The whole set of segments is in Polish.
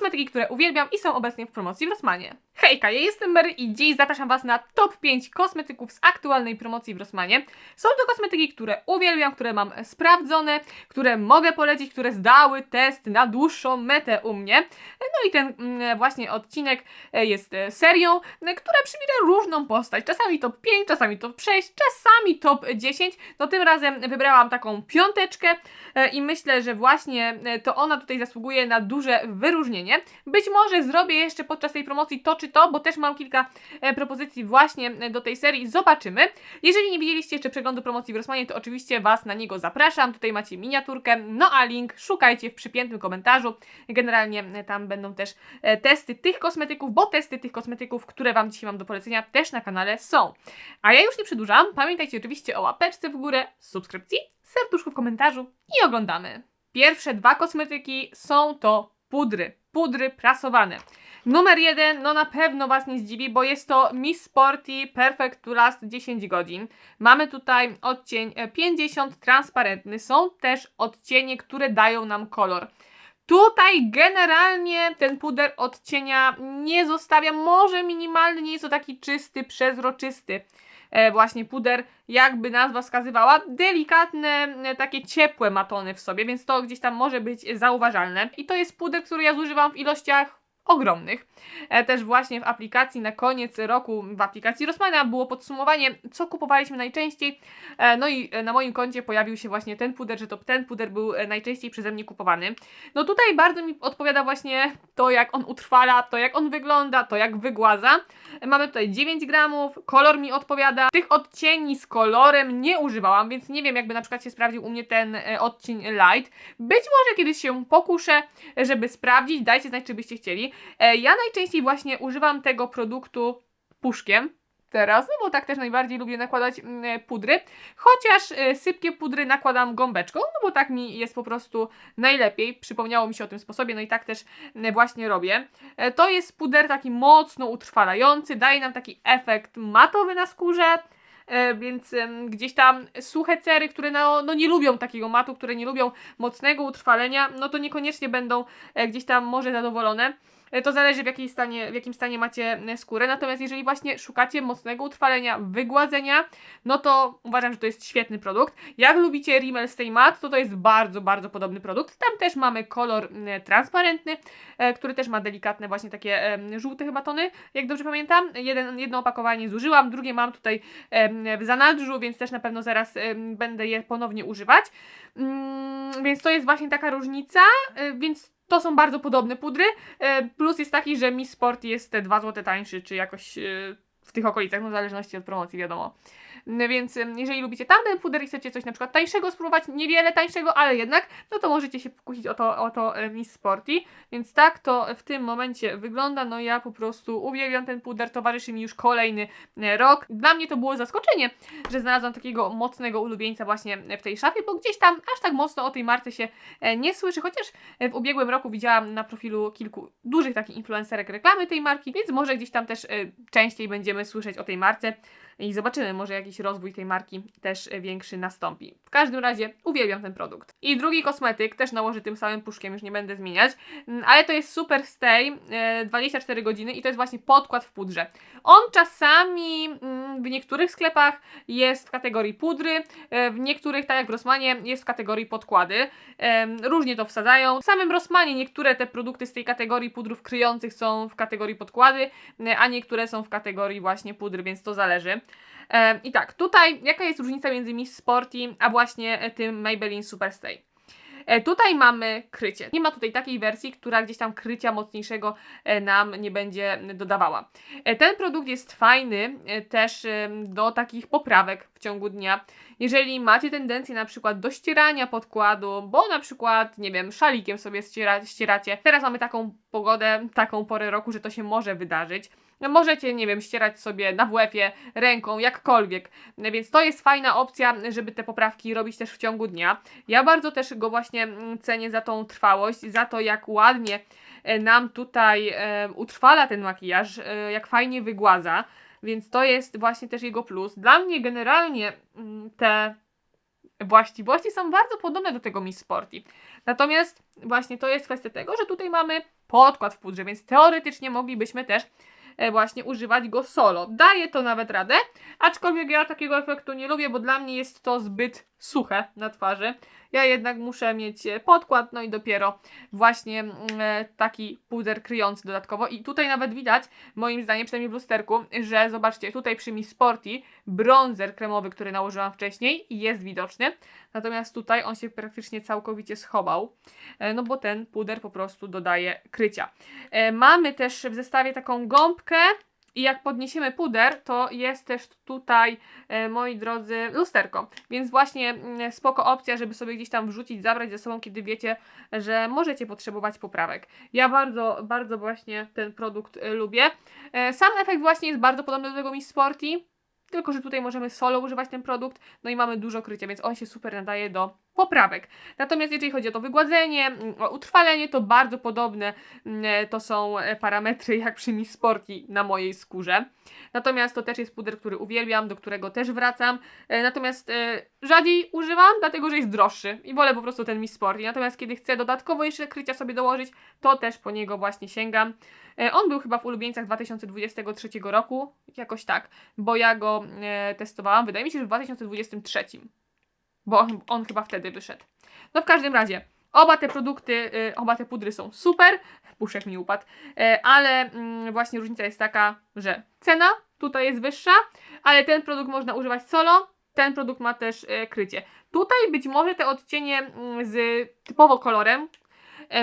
kosmetyki, które uwielbiam i są obecnie w promocji w Rossmanie. Hejka, ja jestem Mary i dziś zapraszam Was na top 5 kosmetyków z aktualnej promocji w Rossmanie. Są to kosmetyki, które uwielbiam, które mam sprawdzone, które mogę polecić, które zdały test na dłuższą metę u mnie. No i ten mm, właśnie odcinek e, jest e, serią, e, która przybiera różną postać. Czasami top 5, czasami top 6, czasami top 10. No tym razem wybrałam taką piąteczkę i myślę, że właśnie to ona tutaj zasługuje na duże wyróżnienie. Być może zrobię jeszcze podczas tej promocji to czy to, bo też mam kilka e, propozycji właśnie e, do tej serii. Zobaczymy. Jeżeli nie widzieliście jeszcze przeglądu promocji w Rossmanie, to oczywiście Was na niego zapraszam. Tutaj macie miniaturkę, no a link szukajcie w przypiętym komentarzu. Generalnie e, tam będą też testy tych kosmetyków, bo testy tych kosmetyków, które Wam dzisiaj mam do polecenia, też na kanale są. A ja już nie przedłużam. Pamiętajcie oczywiście o łapeczce w górę, subskrypcji, serduszku w komentarzu i oglądamy. Pierwsze dwa kosmetyki są to pudry. Pudry prasowane. Numer jeden, no na pewno Was nie zdziwi, bo jest to Miss Sporty Perfect to Last 10 godzin. Mamy tutaj odcień e, 50 transparentny. Są też odcienie, które dają nam kolor. Tutaj generalnie ten puder odcienia nie zostawia, może minimalny, nie jest to taki czysty, przezroczysty e, właśnie puder, jakby nazwa wskazywała, delikatne, e, takie ciepłe matony w sobie, więc to gdzieś tam może być zauważalne. I to jest puder, który ja zużywam w ilościach ogromnych. E, też właśnie w aplikacji na koniec roku, w aplikacji Rossmana było podsumowanie, co kupowaliśmy najczęściej. E, no i e, na moim koncie pojawił się właśnie ten puder, że to ten puder był najczęściej przeze mnie kupowany. No tutaj bardzo mi odpowiada właśnie to, jak on utrwala, to jak on wygląda, to jak wygładza. E, Mamy tutaj 9 gramów, kolor mi odpowiada. Tych odcieni z kolorem nie używałam, więc nie wiem, jakby na przykład się sprawdził u mnie ten odcień light. Być może kiedyś się pokuszę, żeby sprawdzić. Dajcie znać, czy byście chcieli. E, Ja najczęściej właśnie używam tego produktu puszkiem. Teraz, no bo tak też najbardziej lubię nakładać mm, e, pudry, chociaż e, sypkie pudry nakładam gąbeczką, no bo tak mi jest po prostu najlepiej. Przypomniało mi się o tym sposobie, no i tak też mm, właśnie robię. To jest puder taki mocno utrwalający, daje nam taki efekt matowy na skórze, więc gdzieś tam suche cery, które no, no nie lubią takiego matu, które nie lubią mocnego utrwalenia, no to niekoniecznie będą gdzieś tam może zadowolone. E, To zależy w, jakiej stanie, w jakim stanie macie e, skórę. Natomiast jeżeli właśnie szukacie mocnego utrwalenia, wygładzenia, no to uważam, że to jest świetny produkt. Jak lubicie Rimmel Stay Matte, to to jest bardzo, bardzo podobny produkt. Tam też mamy kolor transparentny, e, który też ma delikatne właśnie takie żółte chyba tony, jak dobrze pamiętam. Jeden, jedno opakowanie zużyłam, drugie mam tutaj w zanadrzu, więc też na pewno zaraz będę je ponownie używać. Mm, więc to jest właśnie taka różnica, więc to są bardzo podobne pudry. E, Plus jest taki, że Miss Sport jest te 2 zł tańszy, czy jakoś e, w tych okolicach, no w zależności od promocji, wiadomo. No Więc jeżeli lubicie tamten puder i chcecie coś na przykład tańszego spróbować, niewiele tańszego, ale jednak, no to możecie się pokusić o to, o to e, Miss Sporty. Więc tak to w tym momencie wygląda. No ja po prostu uwielbiam ten puder, towarzyszy mi już kolejny e, rok. Dla mnie to było zaskoczenie, że znalazłam takiego mocnego ulubieńca właśnie w tej szafie, bo gdzieś tam aż tak mocno o tej marce się e, nie słyszy, chociaż w ubiegłym roku widziałam na profilu kilku dużych takich influencerek reklamy tej marki, więc może gdzieś tam też częściej będziemy słyszeć o tej marce i zobaczymy, może jakiś rozwój tej marki też e, większy nastąpi. W każdym razie uwielbiam ten produkt. I drugi kosmetyk też nałożę tym samym puszkiem, już nie będę zmieniać, mm, ale to jest Super Stay e, 24 godziny i to jest właśnie podkład w pudrze. On czasami mm, w niektórych sklepach jest w kategorii pudry, e, w niektórych, tak jak w Rossmanie, jest w kategorii podkłady. Różnie to wsadzają. W samym Rossmanie niektóre te produkty z tej kategorii pudrów kryjących są w kategorii podkłady, e, a niektóre są w kategorii właśnie pudry, więc to zależy. I tak, tutaj jaka jest różnica między Miss Sporty a właśnie e, tym Maybelline Superstay? E, Tutaj mamy krycie. Nie ma tutaj takiej wersji, która gdzieś tam krycia mocniejszego e, nam nie będzie dodawała. Ten produkt jest fajny też do takich poprawek w ciągu dnia. Jeżeli macie tendencję na przykład do ścierania podkładu, bo na przykład, nie wiem, szalikiem sobie ściera, ścieracie. Teraz mamy taką pogodę, taką porę roku, że to się może wydarzyć. Możecie, nie wiem, ścierać sobie na WF-ie, ręką, jakkolwiek. Więc to jest fajna opcja, żeby te poprawki robić też w ciągu dnia. Ja bardzo też go właśnie mm, cenię za tą trwałość, za to jak ładnie e, nam tutaj e, utrwala ten makijaż, e, jak fajnie wygładza. Więc to jest właśnie też jego plus. Dla mnie generalnie mm, te właściwości są bardzo podobne do tego Miss Sporty. Natomiast właśnie to jest kwestia tego, że tutaj mamy podkład w pudrze, więc teoretycznie moglibyśmy też właśnie używać go solo. Daje to nawet radę, aczkolwiek ja takiego efektu nie lubię, bo dla mnie jest to zbyt suche na twarzy. Ja jednak muszę mieć e, podkład, no i dopiero właśnie mm, e, taki puder kryjący dodatkowo. I tutaj nawet widać, moim zdaniem, przynajmniej w lusterku, że zobaczcie, tutaj przy Mi Sporty bronzer kremowy, który nałożyłam wcześniej jest widoczny. Natomiast tutaj on się praktycznie całkowicie schował, e, no bo ten puder po prostu dodaje krycia. Mamy też w zestawie taką gąbkę i jak podniesiemy puder, to jest też tutaj, e, moi drodzy, lusterko. Więc właśnie mm, spoko opcja, żeby sobie gdzieś tam wrzucić, zabrać ze sobą, kiedy wiecie, że możecie potrzebować poprawek. Ja bardzo, bardzo właśnie ten produkt e, lubię. E, Sam efekt właśnie jest bardzo podobny do tego Mi Sporty, tylko że tutaj możemy solo używać ten produkt, no i mamy dużo krycia, więc on się super nadaje do poprawek. Natomiast jeżeli chodzi o to wygładzenie, mm, o utrwalenie, to bardzo podobne mm, to są e, parametry jak przy Mi Sporty na mojej skórze. Natomiast to też jest puder, który uwielbiam, do którego też wracam. E, Natomiast e, rzadziej używam, dlatego że jest droższy i wolę po prostu ten Mi Sporty. Natomiast kiedy chcę dodatkowo jeszcze krycia sobie dołożyć, to też po niego właśnie sięgam. E, On był chyba w ulubieńcach 2023 roku, jakoś tak, bo ja go e, testowałam, wydaje mi się, że w 2023, bo on, on chyba wtedy wyszedł. No w każdym razie, oba te produkty, e, oba te pudry są super, puszek mi upadł, e, ale mm, właśnie różnica jest taka, że cena tutaj jest wyższa, ale ten produkt można używać solo, ten produkt ma też e, krycie. Tutaj być może te odcienie mm, z typowo kolorem,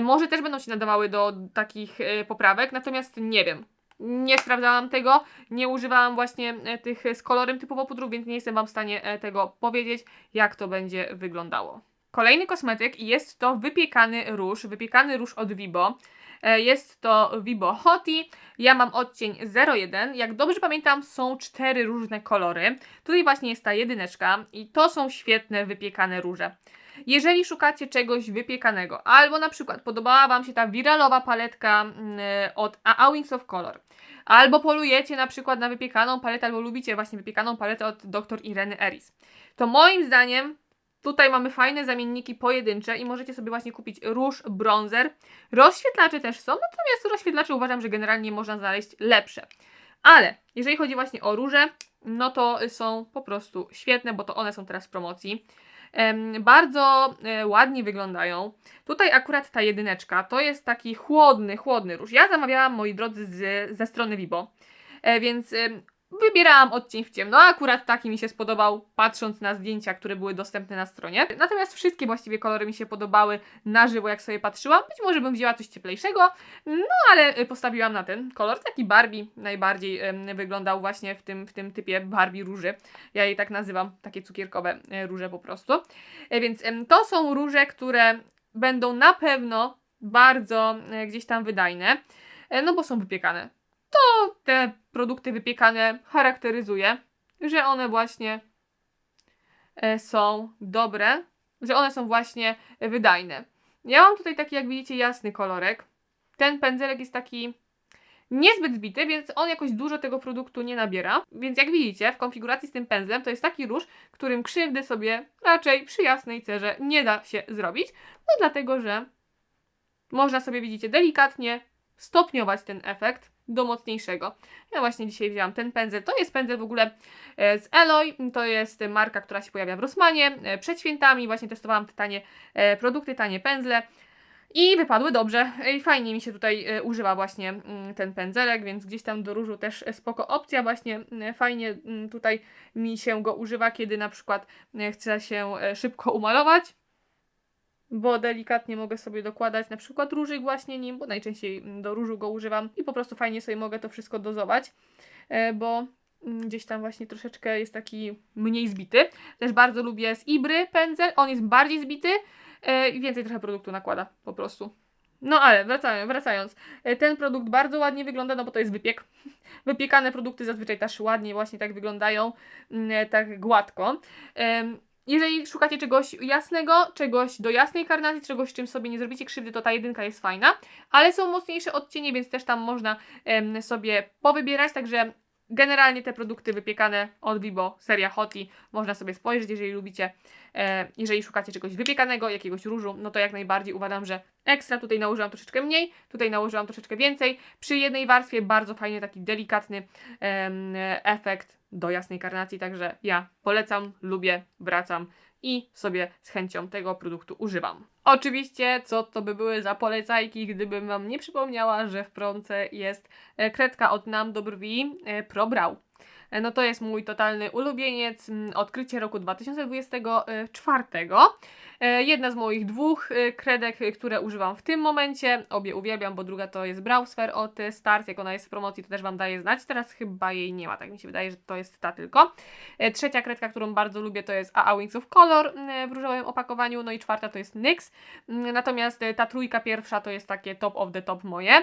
Może też będą się nadawały do takich poprawek, natomiast nie wiem. Nie sprawdzałam tego, nie używałam właśnie e, tych z kolorem typowo pudrów, więc nie jestem Wam w stanie e, tego powiedzieć, jak to będzie wyglądało. Kolejny kosmetyk jest to wypiekany róż, wypiekany róż od Vibo. E, Jest to Vibo Hoti. Ja mam odcień 01. Jak dobrze pamiętam, są cztery różne kolory. Tutaj właśnie jest ta jedyneczka i to są świetne wypiekane róże. Jeżeli szukacie czegoś wypiekanego, albo na przykład podobała Wam się ta wiralowa paletka mm, od A Wings of Color, albo polujecie na przykład na wypiekaną paletę, albo lubicie właśnie wypiekaną paletę od dr Ireny Eris, to moim zdaniem tutaj mamy fajne zamienniki pojedyncze i możecie sobie właśnie kupić róż, bronzer. Rozświetlacze też są, natomiast rozświetlacze uważam, że generalnie można znaleźć lepsze. Ale jeżeli chodzi właśnie o róże, no to są po prostu świetne, bo to one są teraz w promocji. Bardzo e, ładnie wyglądają. Tutaj akurat ta jedyneczka to jest taki chłodny, chłodny róż. Ja zamawiałam, moi drodzy, z, ze strony Vibo, e, więc wybierałam odcień w ciemno. Akurat taki mi się spodobał, patrząc na zdjęcia, które były dostępne na stronie. Natomiast wszystkie właściwie kolory mi się podobały na żywo, jak sobie patrzyłam. Być może bym wzięła coś cieplejszego, no ale e, postawiłam na ten kolor. Taki Barbie najbardziej wyglądał właśnie w tym, w tym typie Barbie róży. Ja jej tak nazywam, takie cukierkowe e, róże po prostu. E, Więc to są róże, które będą na pewno bardzo e, gdzieś tam wydajne, no bo są wypiekane. To te produkty wypiekane charakteryzuje, że one właśnie e, są dobre, że one są właśnie wydajne. Ja mam tutaj taki, jak widzicie, jasny kolorek. Ten pędzelek jest taki niezbyt zbity, więc on jakoś dużo tego produktu nie nabiera. Więc jak widzicie, w konfiguracji z tym pędzlem to jest taki róż, którym krzywdy sobie raczej przy jasnej cerze nie da się zrobić. No dlatego, że można sobie, widzicie, delikatnie stopniować ten efekt do mocniejszego. Ja właśnie dzisiaj wzięłam ten pędzel. To jest pędzel w ogóle e, z Eloy. To jest marka, która się pojawia w Rossmanie. E, Przed świętami właśnie testowałam te tanie e, produkty, tanie pędzle. I wypadły dobrze. I fajnie mi się tutaj używa właśnie mm, ten pędzelek, więc gdzieś tam do różu też spoko opcja. Właśnie mm, fajnie mm, tutaj mi się go używa, kiedy na przykład e, chcę się szybko umalować. Bo delikatnie mogę sobie dokładać na przykład różyk właśnie nim, bo najczęściej mm, do różu go używam i po prostu fajnie sobie mogę to wszystko dozować, e, bo mm, gdzieś tam właśnie troszeczkę jest taki mniej zbity. Też bardzo lubię z Ibry pędzel, on jest bardziej zbity e, i więcej trochę produktu nakłada po prostu. No ale wracając, wracając, e, ten produkt bardzo ładnie wygląda, no bo to jest wypiek. Wypiekane produkty zazwyczaj też ładnie właśnie tak wyglądają, mm, tak gładko. Jeżeli szukacie czegoś jasnego, czegoś do jasnej karnacji, czegoś, czym sobie nie zrobicie krzywdy, to ta jedynka jest fajna, ale są mocniejsze odcienie, więc też tam można em, sobie powybierać, także generalnie te produkty wypiekane od Vibo, seria Hoti, można sobie spojrzeć, jeżeli lubicie, e, jeżeli szukacie czegoś wypiekanego, jakiegoś różu, no to jak najbardziej uważam, że ekstra, tutaj nałożyłam troszeczkę mniej, tutaj nałożyłam troszeczkę więcej, przy jednej warstwie bardzo fajny, taki delikatny em, efekt do jasnej karnacji, także ja polecam, lubię, wracam i sobie z chęcią tego produktu używam. Oczywiście, co to by były za polecajki, gdybym Wam nie przypomniała, że w promce jest e, kredka od nam do brwi e, Pro Brow. E, No to jest mój totalny ulubieniec, odkrycie roku 2024. E, Jedna z moich dwóch e, kredek, e, które używam w tym momencie. Obie uwielbiam, bo druga to jest Browsphere od e, Stars. Jak ona jest w promocji, to też Wam daję znać. Teraz chyba jej nie ma, tak mi się wydaje, że to jest ta tylko. E, Trzecia kredka, którą bardzo lubię, to jest AA Wings of Color w różowym opakowaniu. No i czwarta to jest NYX. Natomiast e, ta trójka pierwsza to jest takie top of the top moje.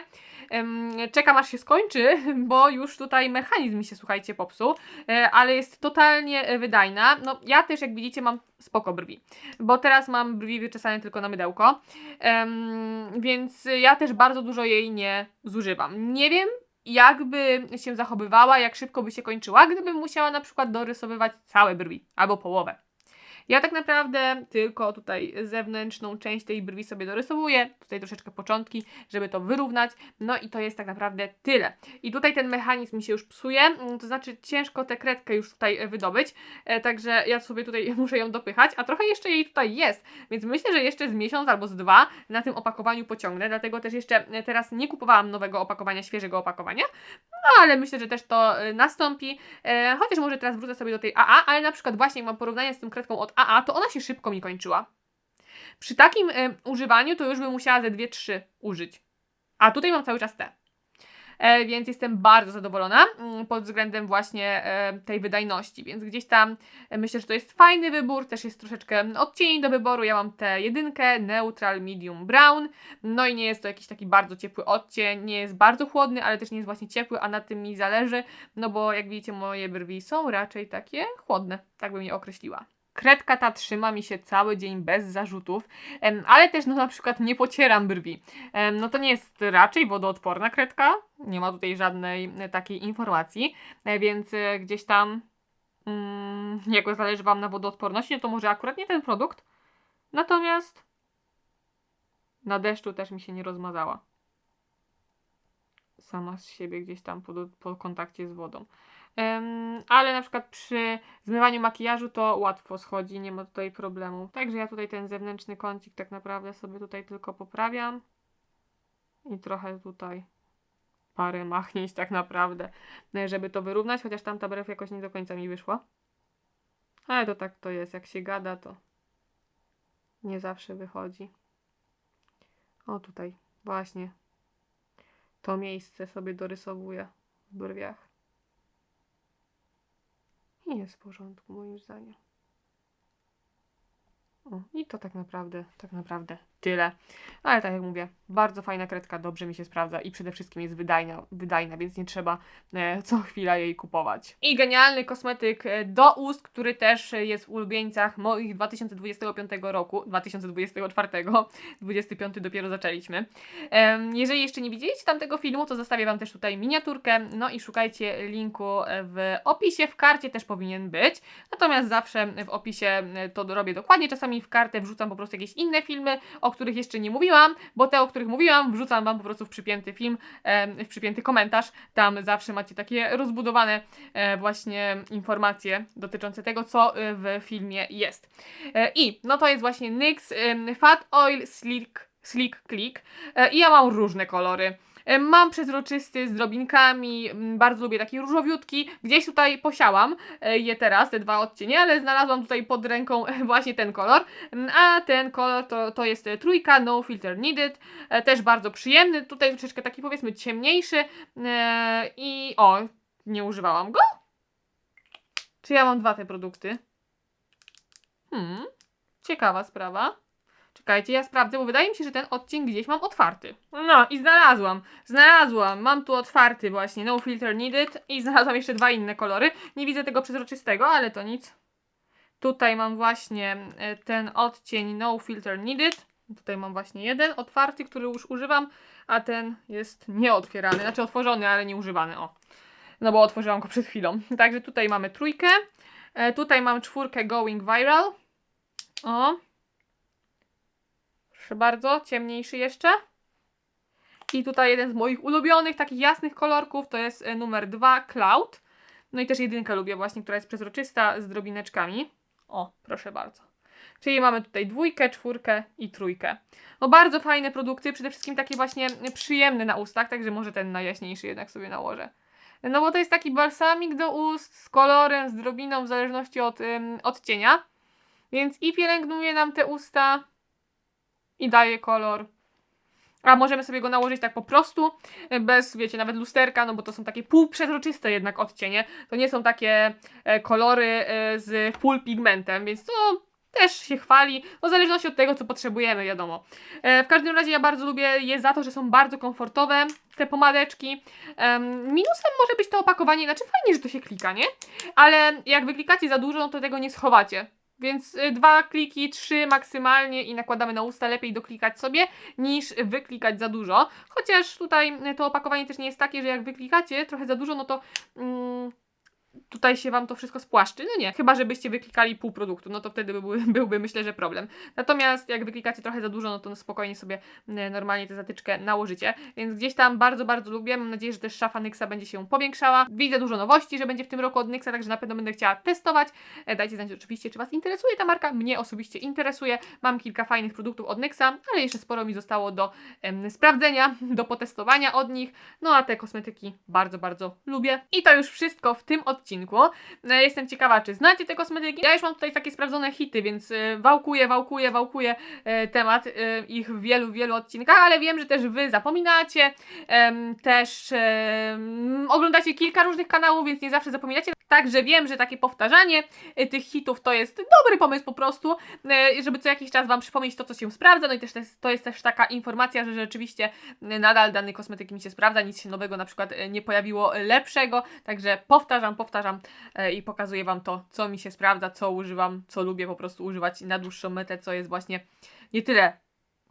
Czekam aż się skończy, bo już tutaj mechanizm mi się, słuchajcie, popsuł, e, ale jest totalnie e, wydajna. No ja też, jak widzicie, mam spoko brwi, bo teraz mam brwi wyczesane tylko na mydełko, więc ja też bardzo dużo jej nie zużywam. Nie wiem, jakby się zachowywała, jak szybko by się kończyła, gdybym musiała na przykład dorysowywać całe brwi albo połowę. Ja tak naprawdę tylko tutaj zewnętrzną część tej brwi sobie dorysowuję, tutaj troszeczkę początki, żeby to wyrównać, no i to jest tak naprawdę tyle. I tutaj ten mechanizm mi się już psuje, mm, to znaczy ciężko tę kredkę już tutaj e, wydobyć, e, także ja sobie tutaj muszę ją dopychać, a trochę jeszcze jej tutaj jest, więc myślę, że jeszcze z miesiąc albo z dwa na tym opakowaniu pociągnę, dlatego też jeszcze e, teraz nie kupowałam nowego opakowania, świeżego opakowania, no ale myślę, że też to nastąpi, chociaż może teraz wrócę sobie do tej AA, ale na przykład właśnie mam porównanie z tą kredką od AA, to ona się szybko mi kończyła. Przy takim e, używaniu to już bym musiała ze 2-3 użyć. A tutaj mam cały czas te. E, więc jestem bardzo zadowolona mm, pod względem właśnie e, tej wydajności, więc gdzieś tam e, myślę, że to jest fajny wybór, też jest troszeczkę odcieni do wyboru, ja mam tę jedynkę, neutral, medium, brown, no i nie jest to jakiś taki bardzo ciepły odcień, nie jest bardzo chłodny, ale też nie jest właśnie ciepły, a na tym mi zależy, no bo jak widzicie moje brwi są raczej takie chłodne, tak bym je określiła. Kredka ta trzyma mi się cały dzień bez zarzutów, ale też no na przykład nie pocieram brwi. No to nie jest raczej wodoodporna kredka, nie ma tutaj żadnej e, takiej informacji, e, więc e, gdzieś tam mm, jak zależy Wam na wodoodporności, no to może akurat nie ten produkt, natomiast na deszczu też mi się nie rozmazała. Sama z siebie gdzieś tam po, po kontakcie z wodą. Ale na przykład przy zmywaniu makijażu to łatwo schodzi, nie ma tutaj problemu. Także ja tutaj ten zewnętrzny kącik tak naprawdę sobie tutaj tylko poprawiam. I trochę tutaj parę machnięć tak naprawdę, e, żeby to wyrównać, chociaż tamta brew jakoś nie do końca mi wyszła. Ale to tak to jest, jak się gada, to nie zawsze wychodzi. O tutaj, właśnie. To miejsce sobie dorysowuję w brwiach. I jest w porządku, moim zdaniem. O, I to tak naprawdę, tak naprawdę tyle. Ale tak jak mówię, bardzo fajna kredka, dobrze mi się sprawdza i przede wszystkim jest wydajna, wydajna więc nie trzeba e, co chwila jej kupować. I genialny kosmetyk e, do ust, który też jest w ulubieńcach moich 2025 roku, 2024, 25 dopiero zaczęliśmy. Jeżeli jeszcze nie widzieliście tamtego filmu, to zostawię Wam też tutaj miniaturkę, no i szukajcie linku w opisie, w karcie też powinien być, natomiast zawsze w opisie e, to robię dokładnie, czasami w kartę wrzucam po prostu jakieś inne filmy, o których jeszcze nie mówiłam, bo te, o których mówiłam, wrzucam Wam po prostu w przypięty film, w przypięty komentarz, tam zawsze macie takie rozbudowane e, właśnie informacje dotyczące tego, co e, w filmie jest. E, I, no to jest właśnie NYX Fat Oil Slick, Slick Click i ja mam różne kolory. E, Mam przezroczysty z drobinkami, bardzo lubię taki różowiutki. Gdzieś tutaj posiałam e, je teraz, te dwa odcienie, ale znalazłam tutaj pod ręką właśnie ten kolor. A ten kolor to, to jest e, trójka, no filter needed. Też bardzo przyjemny, tutaj troszeczkę taki powiedzmy ciemniejszy. I o, nie używałam go? Czy ja mam dwa te produkty? Hmm, ciekawa sprawa. Czekajcie, ja sprawdzę, bo wydaje mi się, że ten odcień gdzieś mam otwarty. No i znalazłam, znalazłam, mam tu otwarty właśnie, no filter needed i znalazłam jeszcze dwa inne kolory. Nie widzę tego przezroczystego, ale to nic. Tutaj mam właśnie e, ten odcień no filter needed. Tutaj mam właśnie jeden otwarty, który już używam, a ten jest nieotwierany, znaczy otworzony, ale nie używany, o. no bo otworzyłam go przed chwilą. Także tutaj mamy trójkę, e, tutaj mam czwórkę Going Viral. O. Proszę bardzo, ciemniejszy jeszcze. I tutaj jeden z moich ulubionych, takich jasnych kolorków, to jest e, numer 2, Cloud. No i też jedynkę lubię właśnie, która jest przezroczysta z drobineczkami. O, proszę bardzo. Czyli mamy tutaj dwójkę, czwórkę i trójkę. No bardzo fajne produkty, przede wszystkim takie właśnie przyjemne na ustach, także może ten najjaśniejszy jednak sobie nałożę. No bo to jest taki balsamik do ust z kolorem, z drobiną, w zależności od ym, odcienia. Więc i pielęgnuje nam te usta i daje kolor. A możemy sobie go nałożyć tak po prostu, y, bez, wiecie, nawet lusterka, no bo to są takie półprzezroczyste jednak odcienie. To nie są takie e, kolory e, z full pigmentem, więc to też się chwali, no w zależności od tego, co potrzebujemy, wiadomo. E, w każdym razie ja bardzo lubię je za to, że są bardzo komfortowe, te pomadeczki. Em, minusem może być to opakowanie, znaczy fajnie, że to się klika, nie? Ale jak wyklikacie za dużo, no to tego nie schowacie. Więc y, dwa kliki, trzy maksymalnie i nakładamy na usta. Lepiej doklikać sobie niż wyklikać za dużo. Chociaż tutaj y, to opakowanie też nie jest takie, że jak wyklikacie trochę za dużo, no to mm, tutaj się Wam to wszystko spłaszczy. No nie, chyba żebyście wyklikali pół produktu, no to wtedy byłby, byłby myślę, że problem. Natomiast jak wyklikacie trochę za dużo, no to spokojnie sobie normalnie tę zatyczkę nałożycie. Więc gdzieś tam bardzo, bardzo lubię. Mam nadzieję, że też szafa Nyxa będzie się powiększała. Widzę dużo nowości, że będzie w tym roku od Nyxa, także na pewno będę chciała testować. E, Dajcie znać oczywiście, czy Was interesuje ta marka. Mnie osobiście interesuje. Mam kilka fajnych produktów od Nyxa, ale jeszcze sporo mi zostało do em, sprawdzenia, do potestowania od nich. No a te kosmetyki bardzo, bardzo lubię. I to już wszystko w tym odcinku. E, Jestem ciekawa, czy znacie te kosmetyki. Ja już mam tutaj takie sprawdzone hity, więc e, wałkuję, wałkuję, wałkuję e, temat ich w wielu, wielu odcinkach, ale wiem, że też Wy zapominacie, też oglądacie kilka różnych kanałów, więc nie zawsze zapominacie. Także wiem, że takie powtarzanie e, tych hitów to jest dobry pomysł po prostu, e, żeby co jakiś czas Wam przypomnieć to, co się sprawdza. No i też to jest, to jest też taka informacja, że rzeczywiście e, nadal dany kosmetyk mi się sprawdza, nic się nowego na przykład nie pojawiło lepszego. Także powtarzam, powtarzam i pokazuję Wam to, co mi się sprawdza, co używam, co lubię po prostu używać na dłuższą metę, co jest właśnie nie tyle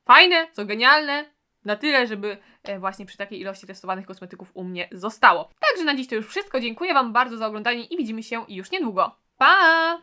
fajne, co genialne, na tyle, żeby e, właśnie przy takiej ilości testowanych kosmetyków u mnie zostało. Także na dziś to już wszystko. Dziękuję Wam bardzo za oglądanie i widzimy się już niedługo. Pa!